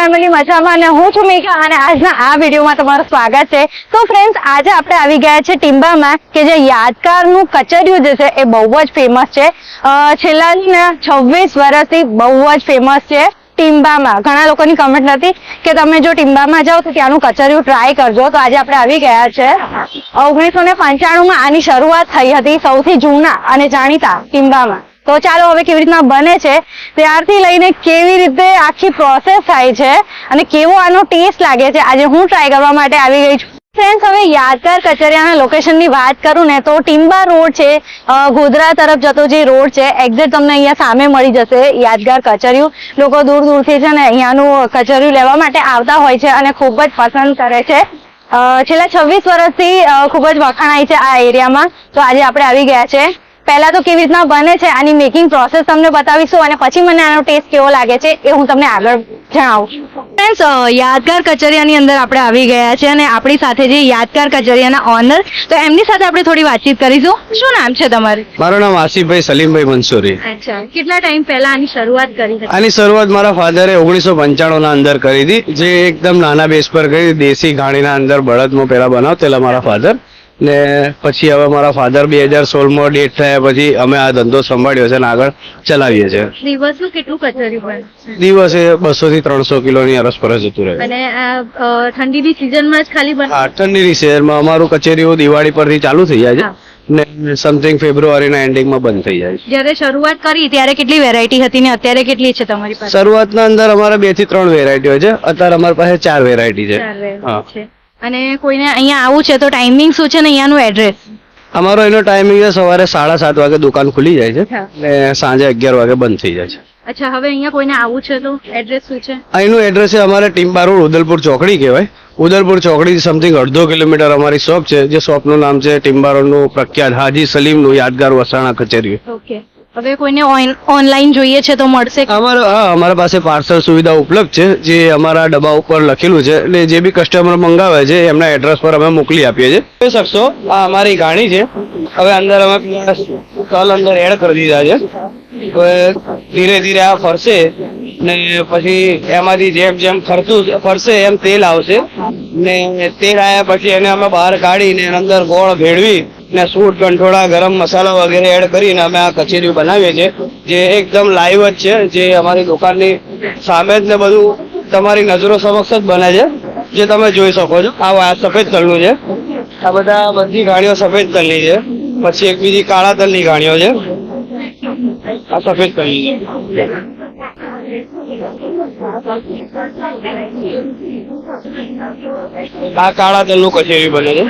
Family મજામાં અને હું છું મેઘા અને આજના આ વિડીયોમાં તમારું સ્વાગત છે. તો ફ્રેન્ડ્સ આજે આપણે આવી ગયા છે ટીમ્બામાં કે જે યાદગારનું કચરિયું જે છે એ બહુ જ ફેમસ છે. છેલ્લા છવ્વીસ વર્ષથી બહુ જ ફેમસ છે ટીમ્બામાં ઘણા લોકોની કમેન્ટ હતી કે તમે જો ટીમ્બામાં જાઓ તો ત્યાંનું કચરિયું ટ્રાય કરજો. તો આજે આપણે આવી ગયા છે. ઓગણીસો ને પંચાણુંમાં આની શરૂઆત થઈ હતી સૌથી જૂના અને જાણીતા ટીમ્બામાં તો ચાલો હવે કેવી રીતના બને છે? ત્યારથી લઈને કેવી રીતે આખી પ્રોસેસ થાય છે અને કેવો આનો ટેસ્ટ લાગે છે, આજે હું ટ્રાય કરવા માટે આવી ગઈ છું. ફ્રેન્ડ્સ હવે યાદગાર કચરિયાના લોકેશનની વાત કરું ને, તો ટિમ્બા રોડ છે ગોધરા તરફ જતો જે રોડ છે એક્ઝેક્ટ તમને અહીંયા સામે મળી જશે, યાદગાર કચરિયું લોકો દૂર દૂરથી છે ને અહીંયાનું કચરિયું લેવા માટે આવતા હોય છે અને ખૂબ જ પસંદ કરે છે. છેલ્લા છવ્વીસ વર્ષથી ખૂબ જ વખાણાય છે આ એરિયામાં તો આજે આપણે આવી ગયા છે. પહેલા તો કેવી રીતના બને છે આની મેકિંગ પ્રોસેસ તમને બતાવીશું અને પછી મને આનો ટેસ્ટ કેવો લાગે છે એ હું તમને આગળ જણાવું. ફ્રેન્ડ્સ યાદગાર કચરિયાની અંદર આપણે આવી ગયા છે અને આપણી સાથે જે યાદગાર કચરિયાના ઓનર તો એમની સાથે આપણે થોડી વાતચીત કરીશું. શું નામ છે તમારું? મારું નામ આસિફભાઈ સલીમભાઈ મંસૂરી. અચ્છા કેટલા ટાઈમ પહેલા આની શરૂઆત કરી હતી? આની શરૂઆત મારા ફાધરે ઓગણીસો પંચાણું ના અંદર કરી હતી. જે એકદમ નાના બેસ પર કરી દેશી ઘાણીના અંદર બળદમાં પેલા બનાવતેલા મારા ફાધર. ને પછી હવે મારા ફાધર બે હજાર સોળમાં ડેટ થયા પછી અમે આ ધંધો સંભાળ્યો છે અને આગળ ચલાવીએ છીએ. દિવસનું કેટલું કચરિયું બને દિવસે બસો થી ત્રણસો કિલોની અરસપરસ જતું રહે અને ઠંડીની સિઝનમાં જ ખાલી હા ઠંડીની શહેરમાં અમારું કચેરીઓ દિવાળી પરથી ચાલુ થઈ જાય છે ને સમથિંગ ફેબ્રુઆરીના એન્ડિંગમાં બંધ થઈ જાય છે. જ્યારે શરૂઆત કરી ત્યારે કેટલી વેરાયટી હતી ને અત્યારે કેટલી છે તમારી પાસે? શરૂઆતના અંદર અમારે બેથી ત્રણ વેરાયટી હોય છે અત્યારે અમારી પાસે ચાર વેરાયટી છે. હા. છે. અને કોઈને અહીંયા આવું છે તો ટાઈમિંગ શું છે ને અહીંયાનું એડ્રેસ અમારો એનો ટાઈમિંગ છે સવારે સાડા સાત વાગે દુકાન ખુલી જાય છે. ને સાંજે અગિયાર વાગે બંધ થઈ જાય છે. અચ્છા હવે અહીંયા કોઈને આવું છે તો એડ્રેસ શું છે? અહીંનું એડ્રેસ છે અમારે ટીમ્બા રોડ ઉદલપુર ચોકડી કહેવાય. ઉદલપુર ચોકડી સમથિંગ અડધો કિલોમીટર અમારી શોપ છે. જે શોપનું નામ છે ટીમ્બા રોડનું પ્રખ્યાત હાજી સલીમનું યાદગાર વસાણા કચેરી. ઓકે હવે કોઈને ઓનલાઈન જોઈએ છે તો મળશે. અમારે હા, અમારા પાસે પાર્સલ સુવિધા ઉપલબ્ધ છે, જે અમારા ડબ્બા ઉપર લખેલું છે. એટલે જે બી કસ્ટમર મંગાવે છે, એમના એડ્રેસ પર અમે મોકલી આપીએ છીએ. શકશો, આ અમારી ગાડી છે. હવે અંદર અમે કલ અંદર એડ કરી દીધા છે. ધીરે ધીરે આ ફરશે ને પછી એમાંથી જેમ જેમ ફરતું ફરશે, એમ તેલ આવશે. ને તેલ આવ્યા પછી એને અમે બહાર કાઢીને અંદર ગોળ ભેળવી ને સૂટ કંઠોળા ગરમ મસાલા વગેરે એડ કરીને અમે આ કચેરીઓ બનાવીએ છીએ, જે એકદમ લાઈવ જ છે, જે અમારી દુકાનની સામે જ ને બધું તમારી નજરો સમક્ષ જ બને છે, જે તમે જોઈ શકો છો. આ સફેદ તલનું છે. આ બધા બધી ગાડીઓ સફેદ તલની છે. પછી એક બીજી કાળા તલની ગાડીઓ છે. આ સફેદ તલની છે. આ કાળા તલનું કચેરી બને છે.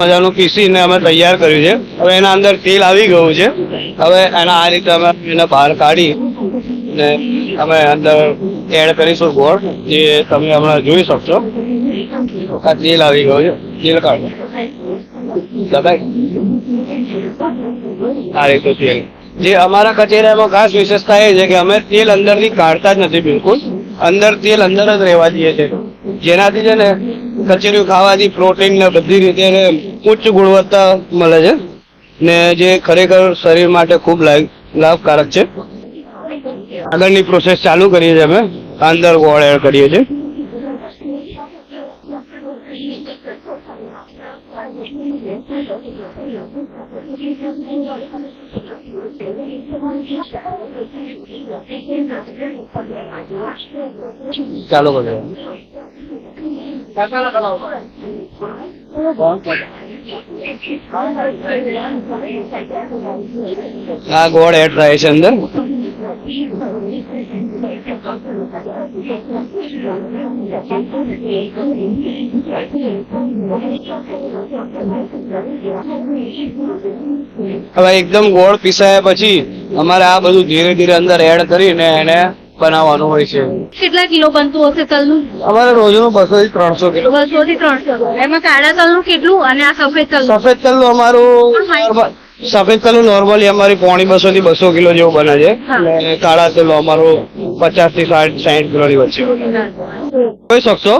મજાનું પીસીને અમે તૈયાર કર્યું છે. હવે એના અંદર તેલ આવી ગયું છે. હવે એના આ રીતે અમે એને બહાર કાઢી ને અમે અંદર એડ કરીશું ગોળ, જે તમે હમણાં જોઈ શકશો. આ તેલ આવી ગયું છે. તેલ કાઢો. દબાઈ આ રીતે તેલ. જે અમારા કચેરામાં ખાસ વિશેષતા એ છે કે અમે તેલ અંદરથી કાઢતા જ નથી બિલકુલ. અંદર તેલ અંદર જ રહેવા દઈએ છીએ. જેનાથી છે ને કચેરીઓ ખાવાથી પ્રોટીન ને બધી રીતે ઉચ્ચ ગુણવત્તા મળે છે. ને જે ખરેખર શરીર માટે ખૂબ લાભકારક છે. આગળની પ્રોસેસ ચાલુ કરીએ છીએ અમે. અંદર ગોળ એડ કરીએ છીએ. ચાલો કરો આ ગોળ એડ થાય છે અંદર. હવે એકદમ ગોળ પીસાયા પછી અમારે આ બધું ધીરે ધીરે અંદર એડ કરીને એને બનાવવાનું હોય છે. કેટલા કિલો બનતું હશે તલનું? અમારે રોજનું બસો થી ત્રણસો કિલો. બસો થી ત્રણસો. એમાં કાળા તલનું કેટલું અને આ સફેદ તલ સફેદ તલનું અમારું સફેદ તલનું નોર્મલી અમારી પોણી બસો થી બસો કિલો જેવું બને છે. અને કાળા તલ અમારું પચાસથી સાઠ સાઠ કિલોની વચ્ચે બને. જોઈ શકશો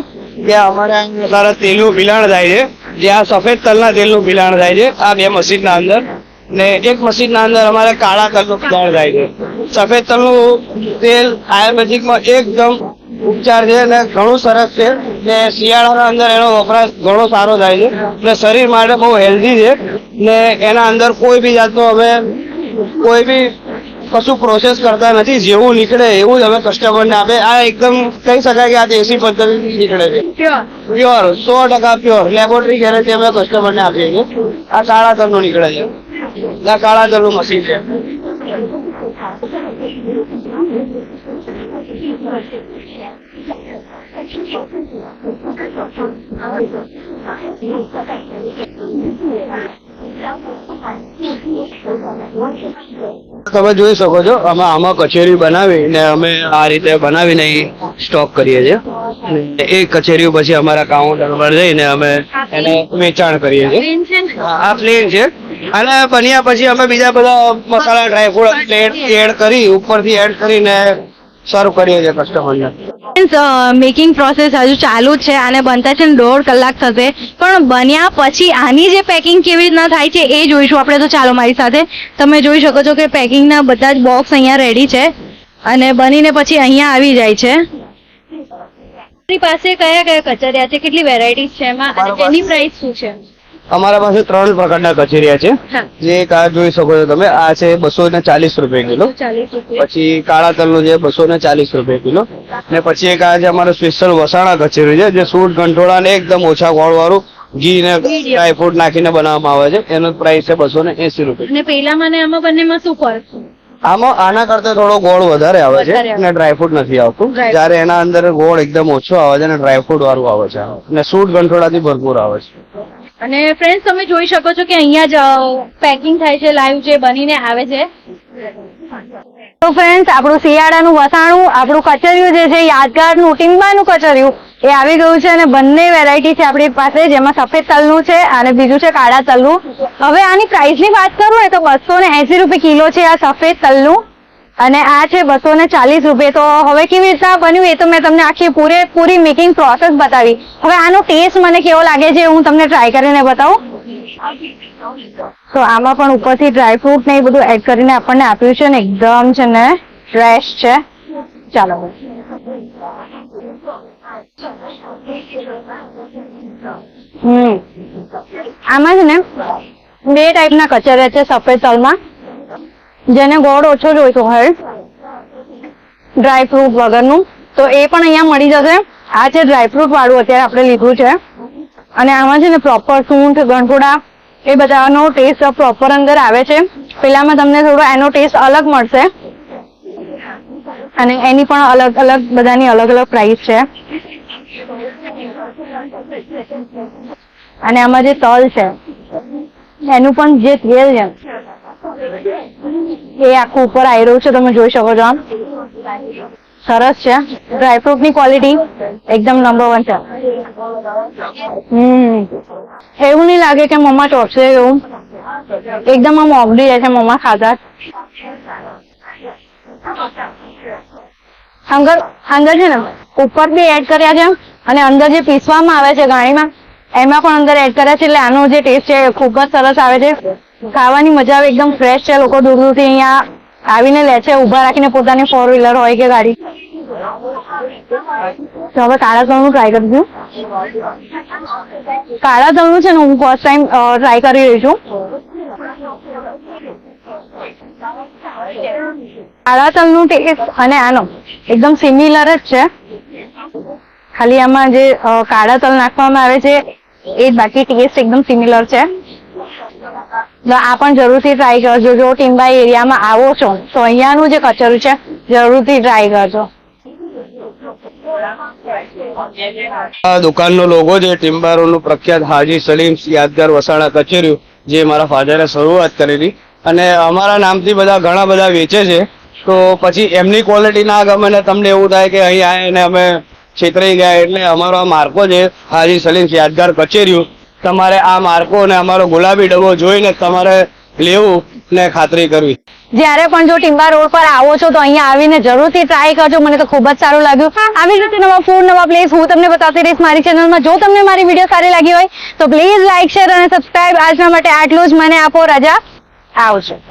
કે અમારે સારા તેલનું મિલાણ થાય છે. જે આ સફેદ તલના તેલનું મિલાણ થાય છે આ બે મસ્જિદના અંદર. ને એક મસ્જિદના અંદર અમારે કાળા તલનું મિલાણ થાય છે. સફેદ તલનું તેલ આયુર્વેદિકમાં એકદમ ઉપચાર છે અને ઘણું સરસ છે. ને શિયાળાના અંદર એનો વપરાશ ઘણો સારો થાય છે. ને શરીર માટે બહુ હેલ્ધી છે. ને એના અંદર કોઈ બી જાતનો અમે કોઈ બી કશું પ્રોસેસ કરતા નથી. જેવું નીકળે એવું જ અમે કસ્ટમરને આપે. આ એકદમ કહી શકાય કે આ દેશી પદ્ધતિથી નીકળે છે. પ્યોર સો ટકા પ્યોર લેબોરેટરી ગેરંટી અમે કસ્ટમરને આપીએ છીએ. આ કાળા તરનું નીકળે છે. આ કાળા તરનું મશીન છે. તમે જોઈ શકો છો, અમે આમાં કચેરી બનાવીને અમે આ રીતે બનાવીને સ્ટોક કરીએ છીએ. એ કચેરીઓ પછી અમારા કાઉન્ટર પર જઈને અમે એને વેચાણ કરીએ છીએ. આ પ્લેન છે. અને બન્યા પછી અમે બીજા બધા મસાલા ડ્રાયફ્રૂટ એડ કરી ઉપરથી એડ કરીને સર્વ કરીએ છીએ કસ્ટમરને મેકિંગ પ્રોસેસ હજુ ચાલુ જ છે અને બનતા છે ને દોઢ કલાક થશે પણ બન્યા પછી આની જે પેકિંગ કેવી રીતના થાય છે એ જોઈશું આપણે તો ચાલો મારી સાથે. તમે જોઈ શકો છો કે પેકિંગના બધા જ બોક્સ અહીંયા રેડી છે અને બનીને પછી અહીંયા આવી જાય છે. આપણી પાસે કયા કયા કચરિયા છે? કેટલી વેરાયટીઝ છે એમાં? અને તેની પ્રાઇસ શું છે? અમારા પાસે ત્રણ પ્રકારના કચેરિયા છે. જે એક આ જોઈ શકો છો તમે આ છે બસો ને ચાલીસ રૂપિયા કિલો. પછી કાળા તલનું છે બસો ને ચાલીસ રૂપિયા કિલો. ને પછી એક આ છે અમારું સ્પેશિયલ વસાણા કચેરી છે જે સૂટ ગંઠોળા ને એકદમ ઓછા ગોળ વાળું ઘી ને ડ્રાયફ્રૂટ નાખીને બનાવવામાં આવે છે. એનો પ્રાઇસ છે બસો ને એસી રૂપિયા. અને પેલામાં ને આમાં બંનેમાં શું ફરક? આમાં આના કરતા થોડો ગોળ વધારે આવે છે અને ડ્રાયફ્રૂટ નથી આવતું. જયારે એના અંદર ગોળ એકદમ ઓછો આવે છે અને ડ્રાયફ્રૂટ વાળું આવે છે. અને સૂટ ગંઠોળાથી ભરપૂર આવે છે. અને ફ્રેન્ડ્સ તમે જોઈ શકો છો કે અહીંયા જ પેકિંગ થાય છે લાઈવ જે બનીને આવે છે. તો ફ્રેન્ડ આપણું શિયાળાનું વસાણું, આપણું કચરિયું જે છે, યાદગારનું ટીમ્બાનું કચરિયું, એ આવી ગયું છે અને બંને વેરાયટી છે આપણી પાસે, જેમાં સફેદ તલનું છે અને બીજું છે કાળા તલનું. હવે આની પ્રાઇસની વાત કરું તો બસો ને એસી રૂપિયા કિલો છે આ સફેદ તલનું. અને આ છે બસો ને ચાલીસ રૂપિયા. તો હવે કેવી રીતના બન્યું એ તો મેં તમને આખી પૂરેપૂરી મેકિંગ પ્રોસેસ બતાવી. હવે આનો ટેસ્ટ મને કેવો લાગે છે હું તમને ટ્રાય કરીને બતાવું. તો આમાં પણ ઉપરથી ડ્રાયફ્રૂટ ને એ બધું એડ કરીને આપણને આપ્યું છે ને, એકદમ છે ને ફ્રેશ છે. ચાલો. હમ. આમાં છે ને બે ટાઈપના કચરિયા છે સફેદ તલમાં. જેને ગોળ ઓછો જોઈતો હોય ડ્રાયફ્રૂટ વગરનું. તો એ પણ અહીંયા મળી જશે. આ છે ડ્રાયફ્રૂટ વાળું અત્યારે આપણે લીધું છે. અને આમાં છે ને પ્રોપર સૂંઠ ગંઠોડા એ બધાનો ટેસ્ટ પ્રોપર અંદર આવે છે. પેલામાં તમને થોડો એનો ટેસ્ટ અલગ મળશે. અને એની પણ અલગ અલગ, બધાની અલગ અલગ પ્રાઇસ છે. અને આમાં જે તલ છે, એનું પણ જે તેલ છે એ આખું ઉપર આવી રહ્યું છે, તમે જોઈ શકો છો આમ. સરસ છે. ડ્રાયફ્રૂટની ક્વોલિટી એકદમ નંબર વન છે. હમ. એવું નહીં લાગે કે મમ્મા ચોટશે એવું. એકદમ આમ ઓગળી જાય છે મમ્મા જ. અંદર અંદર છે ને, ઉપર બી એડ કર્યા છે અને અંદર જે પીસવામાં આવે છે ગાણીમાં એમાં પણ અંદર એડ કર્યા છે એટલે આનો જે ટેસ્ટ છે ખૂબ જ સરસ આવે છે. ખાવાની મજા આવે, એકદમ ફ્રેશ છે, લોકો દૂર દૂરથી અહીંયા આવીને લે છે, ઊભા રાખીને પોતાની ફોર વ્હીલર હોય કે ગાડી. તો હવે કાળા તળનું ટ્રાય કરીશું કાળા તલનું છે ને, હું ફર્સ્ટ ટાઈમ ટ્રાય કરી રહી છું. કાળા તલનું ટેસ્ટ અને આનો, એકદમ સિમિલર જ છે. ખાલી આમાં જે કાળા તલ નાખવામાં આવે છે, એ જ બાકી ટેસ્ટ એકદમ સિમિલર છે. આ પણ જરૂરથી ટ્રાય કરજો. જો ટીમ્બા એરિયામાં આવો છો, તો અહીંયાનું જે કચરું છે, જરૂરથી ટ્રાય કરજો. આ દુકાનનો લોગો છે ટિમ્બારોનું પ્રખ્યાત હાજી સલીમ યાદગાર વસાણા કચેરી જે મારા ફાધરે શરૂઆત કરેલી. અને અમારા નામથી બધા ઘણા બધા વેચે છે. તો પછી એમની ક્વોલિટી ના ગમે ને તમને એવું થાય કે અહીં આવીને અમે છેતરાઈ ગયા એટલે અમારો આ માર્કો છે, હાજી સલીમ યાદગાર કચેરીઓ. તમારે આ માર્કો અને અમારો ગુલાબી ડબ્બો જોઈને તમારે લેવું ને ખાતરી કરવી. જ્યારે પણ જો ટીમ્બા રોડ પર આવો છો તો અહીંયા આવીને જરૂરથી ટ્રાય કરજો. મને તો ખૂબ જ સારું લાગ્યું. આવી રીતે નવા ફૂડ નવા પ્લેસ હું તમને બતાવતી રહીશ મારી ચેનલમાં જો તમને મારી વીડિયો સારી લાગી હોય તો પ્લીઝ લાઇક શેર અને સબસ્ક્રાઇબ આજના માટે આટલું જ. મને આપો રજા. આવજો.